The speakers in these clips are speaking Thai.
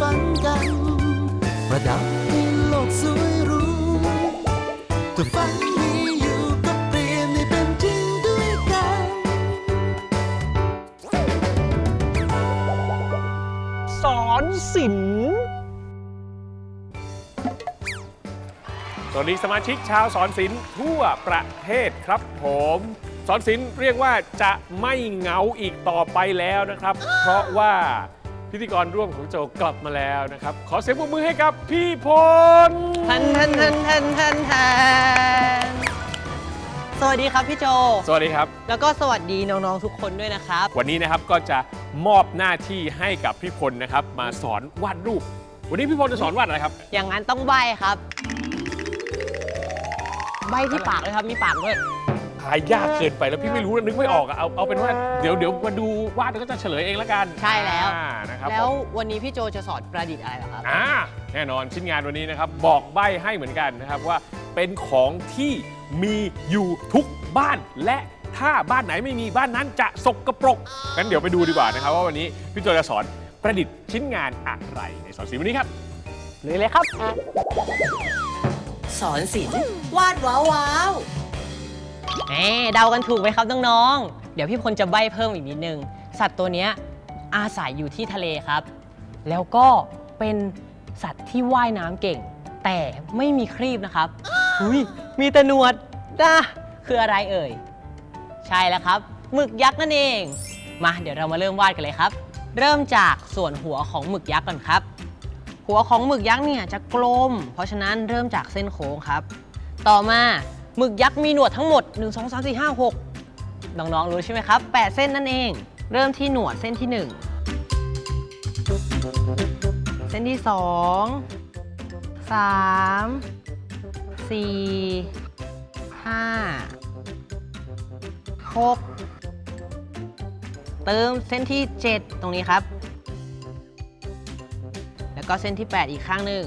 ฝันกัน ประดับให้โลกสวยหรู้ถ้าฝันมีอยู่ก็เปลี่ยนให้เป็นจริงด้วยกัน สอนศิลป์สวัสดีสมาชิกชาวสอนศิลป์ทั่วประเทศครับผม สอนศิลป์เรียกว่าจะไม่เหงาอีกต่อไปแล้วนะครับ เพราะว่า พิธีกรร่วมของโจกลับมาแล้วนะครับ ขอเสียงปรบมือให้กับพี่พลทันทันทันทันทันทันสวัสดีครับพี่โจ สวัสดีครับ แล้วก็สวัสดีน้องๆทุกคนด้วยนะครับ วันนี้นะครับก็จะมอบหน้าที่ให้กับพี่พลนะครับ มาสอนวาดรูป วันนี้พี่พลจะสอนวาดอะไรครับ อย่างนั้นต้องใบครับ ใบที่ปากเลยครับมีปากด้วยทายยากเกินไปแล้วพี่ไม่รู้นึกไม่ออกอะเอาเอาเป็นว่าเดี๋ยวเดี๋ยวมาดูวาดแล้วก็จะเฉลยเองแล้วกันใช่แล้ว อ่านะครับแล้วผมวันนี้พี่โจจะสอนประดิษฐ์อะไรเหรอครับ อ่าแน่นอนชิ้นงานวันนี้นะครับ บอกใบ้ให้เหมือนกันนะครับว่าเป็นของที่มีอยู่ทุกบ้านและถ้าบ้านไหนไม่มีบ้านนั้นจะสกปรกงั้นเดี๋ยวไปดูดีกว่านะครับว่าวันนี้พี่โจจะสอนประดิษฐ์ชิ้นงานอะไรในสอนสีวันนี้ครับ เลยเลยครับ สอนศิลป์วาดว้าวว้าว แหมเดากันถูกไหมครับน้องๆ เดี๋ยวพี่พลจะใบ้เพิ่มอีกนิดนึง สัตว์ตัวเนี้ยอาศัยอยู่ที่ทะเลครับ แล้วก็เป็นสัตว์ที่ว่ายน้ำเก่ง แต่ไม่มีครีบนะครับอุ้ยมีแต่หนวดนะคืออะไรเอ่ย ใช่แล้วครับหมึกยักษ์นั่นเอง มาเดี๋ยวเรามาเริ่มวาดกันเลยครับ เริ่มจากส่วนหัวของหมึกยักษ์ก่อนครับ หัวของหมึกยักษ์เนี่ยจะกลม เพราะฉะนั้นเริ่มจากเส้นโค้งครับ ต่อมา หมึกยักษ์มีหนวดทั้งหมด 1 2 3 4 5 6 น้องๆรู้ใช่ไหมครับ 8 เส้นนั่นเอง เริ่มที่หนวดเส้นที่ 1 เส้นที่ 2 3 4 5 6 เติมเส้นที่ 7 ตรงนี้ครับ แล้วก็เส้นที่ 8 อีกข้างหนึ่ง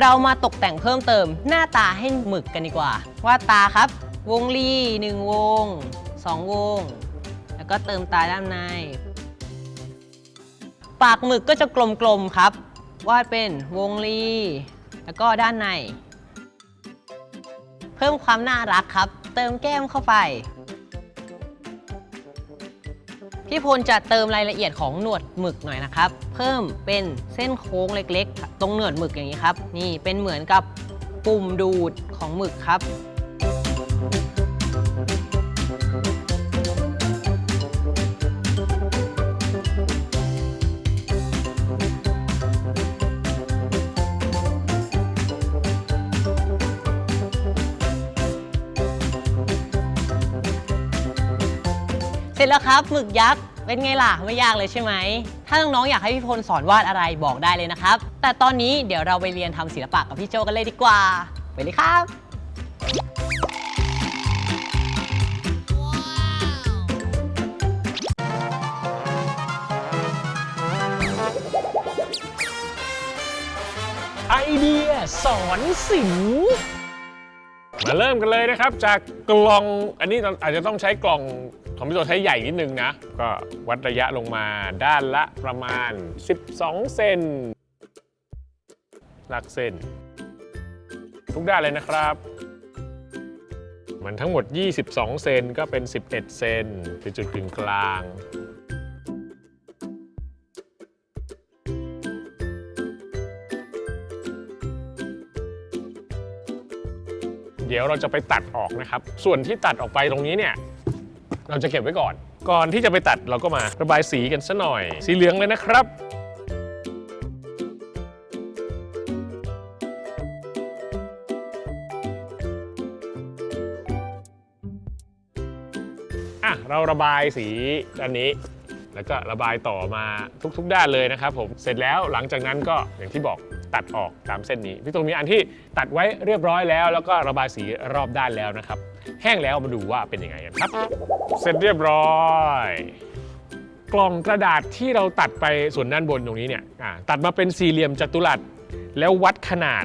เรามาตกแต่งเพิ่มเติมหน้าตาให้หมึกกันดีกว่า ว่าตาครับ วงรี1วง2วง แล้วก็เติมตาด้านใน ปากหมึกก็จะกลมๆครับ วาดเป็นวงรีแล้วก็ด้านใน เพิ่มความน่ารักครับ เติมแก้มเข้าไป พี่พลจะเติมรายละเอียดของหนวดหมึกหน่อยนะครับ เพิ่มเป็นเส้นโค้งเล็กๆ ตรงหนวดหมึกอย่างนี้ครับ นี่เป็นเหมือนกับปุ่มดูดของหมึกครับ เสร็จแล้วครับหมึกยักษ์เป็นไงล่ะไม่ยากเลยใช่ไหม ถ้าน้องๆอยากให้พี่พลสอนวาดอะไรบอกได้เลยนะครับ แต่ตอนนี้เดี๋ยวเราไปเรียนทำศิลปะกับพี่โจกันเลยดีกว่า ไปเลยครับไอเดียสอนศิลป์มาเริ่มกันเลยนะครับ จากกล่องอันนี้อาจจะต้องใช้กล่อง ของพี่โจใช้ใหญ่นิดนึงนะ ก็วัดระยะลงมาด้านละประมาณ 12 เซนลักเส้นทุกด้านเลยนะครับ มันทั้งหมด 22 เซนก็เป็น 11 เซนคือจุดกึ่งกลางเดี๋ยวเราจะไปตัดออกนะครับ ส่วนที่ตัดออกไปตรงนี้เนี่ย เราจะเก็บไว้ก่อน ก่อนที่จะไปตัดเราก็มาระบายสีกันซะหน่อย สีเหลืองเลยนะครับอะเราระบายสีด้านนี้แล้วก็ระบายต่อมาทุกๆด้านเลยนะครับผมเสร็จแล้วหลังจากนั้นก็อย่างที่บอกตัดออกตามเส้นนี้ พี่ตรงมีอันที่ตัดไว้เรียบร้อยแล้ว แล้วก็ระบายสีรอบด้านแล้วนะครับ แห้งแล้วมาดูว่าเป็นยังไงกันครับ เสร็จเรียบร้อย กล่องกระดาษที่เราตัดไปส่วนด้านบนตรงนี้เนี่ยตัดมาเป็นสี่เหลี่ยมจัตุรัสแล้ววัดขนาด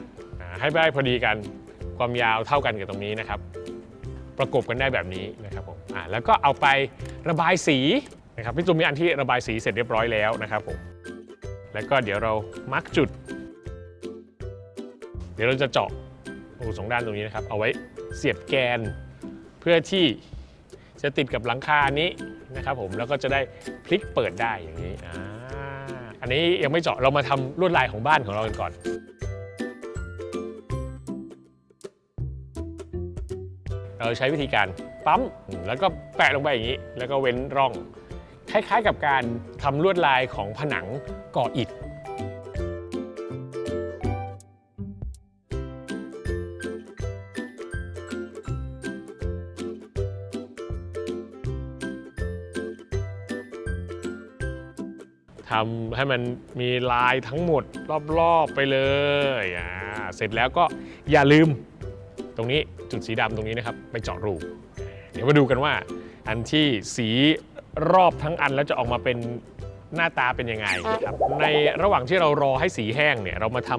ให้ได้พอดีกันความยาวเท่ากันกับตรงนี้นะครับ ประกบกันได้แบบนี้นะครับผมแล้วก็เอาไประบายสีนะครับพี่จุมมีอันที่ระบายสีเสร็จเรียบร้อยแล้วนะครับผมแล้วก็เดี๋ยวเรามาร์กจุด เดี๋ยวเราจะเจาะรูสองด้านตรงนี้นะครับ เอาไว้เสียบแกน เพื่อที่จะติดกับหลังคานี้นะครับผมแล้วก็จะได้พลิกเปิดได้อย่างนี้อ่าอันนี้ยังไม่เจาะเรามาทำลวดลายของบ้านของเรากันก่อนเราใช้วิธีการปั๊มแล้วก็แปะลงไปอย่างนี้ แล้วก็เว้นร่อง คล้ายๆกับการทำลวดลายของผนังก่ออิฐ ทำให้มันมีลายทั้งหมดรอบๆไปเลยอ่าเสร็จแล้วก็อย่าลืมตรงนี้จุดสีดำตรงนี้นะครับ ไปเจาะรูเดี๋ยวมาดูกันว่า อันที่สีรอบทั้งอันแล้วจะออกมาเป็นหน้าตาเป็นยังไงนะครับในระหว่างที่เรารอให้สีแห้งเนี่ยเรามาท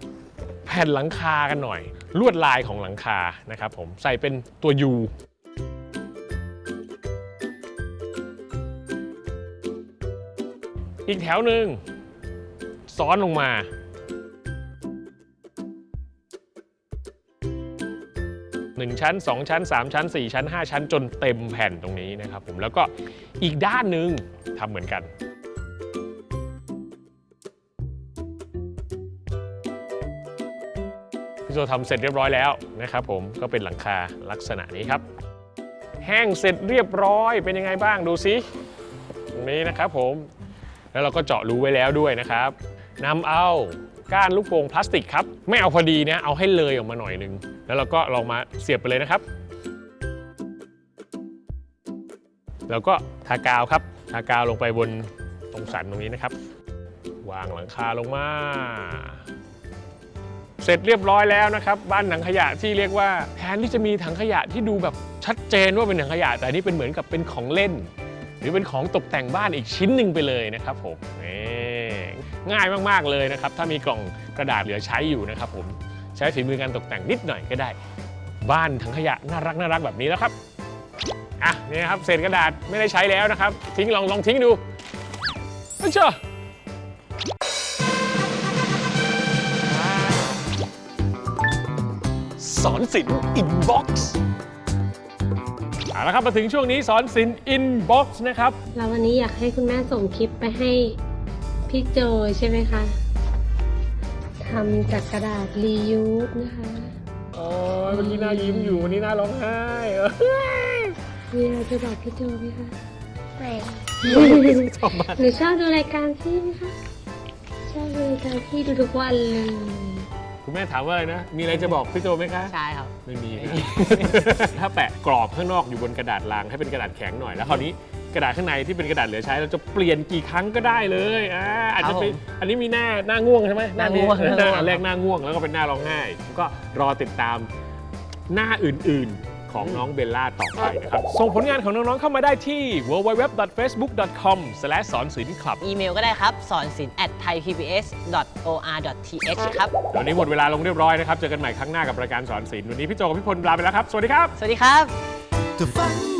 ำแผ่นหลังคากันหน่อย ลวดลายของหลังคานะครับผมใส่เป็นตัว U อีกแถวหนึ่งซ้อนลงมา 1 ชั้น 2 ชั้น 3 ชั้น 4 ชั้น 5 ชั้นจนเต็มแผ่นตรงนี้นะครับผมแล้วก็อีกด้านหนึ่งทำเหมือนกันพี่โจทำเสร็จเรียบร้อยแล้วนะครับผมก็เป็นหลังคาลักษณะนี้ครับ แห้งเสร็จเรียบร้อยเป็นยังไงบ้างดูสิตรงนี้นะครับผม แล้วเราก็เจาะรูไว้แล้วด้วยนะครับนำเอาก้านลูกโป่งพลาสติกครับไม่เอาพอดีนะเอาให้เลยออกมาหน่อยหนึง แล้วเราก็ลองมาเสียบไปเลยนะครับ แล้วก็ทากาวครับทากาวลงไปบนตรงสันตรงนี้นะครับ วางหลังคาลงมา เสร็จเรียบร้อยแล้วนะครับ บ้านถังขยะที่เรียกว่าแทนที่จะมีถังขยะที่ดูแบบชัดเจนว่าเป็นถังขยะ แต่นี่เป็นเหมือนกับเป็นของเล่น รือเป็นของตกแต่งบ้านอีกชิ้นหนึ่งไปเลยนะครับผมง่ายมากๆเลยนะครับ ถ้ามีกล่องกระดาษเหลือใช้อยู่นะครับผมใช้ฝีมือการตกแต่งนิดหน่อยก็ได้ บ้านถังขยะน่ารักน่ารักแบบนี้แล้วครับอะนี่ครับเศษกระดาษไม่ได้ใช้แล้วนะครับ ทิ้งลองลองทิ้งดูเอ้ยเจ้าสอนศิลป์อินบ็อกซ์ เอาละครับมาถึงช่วงนี้สอนศิลป์อินบ็อกซ์นะครับ แล้ววันนี้อยากให้คุณแม่ส่งคลิปไปให้พี่โจใช่ไหมคะทำจากกระดาษรียูสนะคะ โอ้ยเมื่อกี้หน้ายิ้มอยู่วันนี้หน้าร้องไห้เออมีอะไรจะบอกพี่โจไหมคะไม่ชอบมากหนูชอบดูรายการพี่ไหมคะ ชอบดูรายการพี่ดูทุกวันเลย คุณแม่ถามว่าอะไรนะ มีอะไรจะบอกพี่โจไหมคะ ใช่ครับ ไม่มี ถ้าแปะกรอบข้างนอกอยู่บนกระดาษรางให้เป็นกระดาษแข็งหน่อยแล้วคราวนี้กระดาษข้างในที่เป็นกระดาษเหลือใช้เราจะเปลี่ยนกี่ครั้งก็ได้เลยอ่าอาจจะเป็นครับผมอันนี้มีหน้าหน้าง่วงใช่ไหมหน้าง่วงหน้าอันแรกหน้าง่วงแล้วก็เป็นหน้าร้องไห้ก็รอติดตามหน้าอื่นๆ ของน้องเบลล่าต่อไปนะครับ ส่งผลงานของน้องๆเข้ามาได้ที่ www.facebook.com สอนศิลป์คลับ อีเมลก็ได้ครับ สอนศิลป์ at thaipbs.or.th ครับ วันนี้หมดเวลาลงเรียบร้อยนะครับ เจอกันใหม่ครั้งหน้ากับรายการสอนศิลป์วันนี้พี่โจกับพี่พลลาไปแล้วครับ สวัสดีครับ สวัสดีครับถ้าฝัน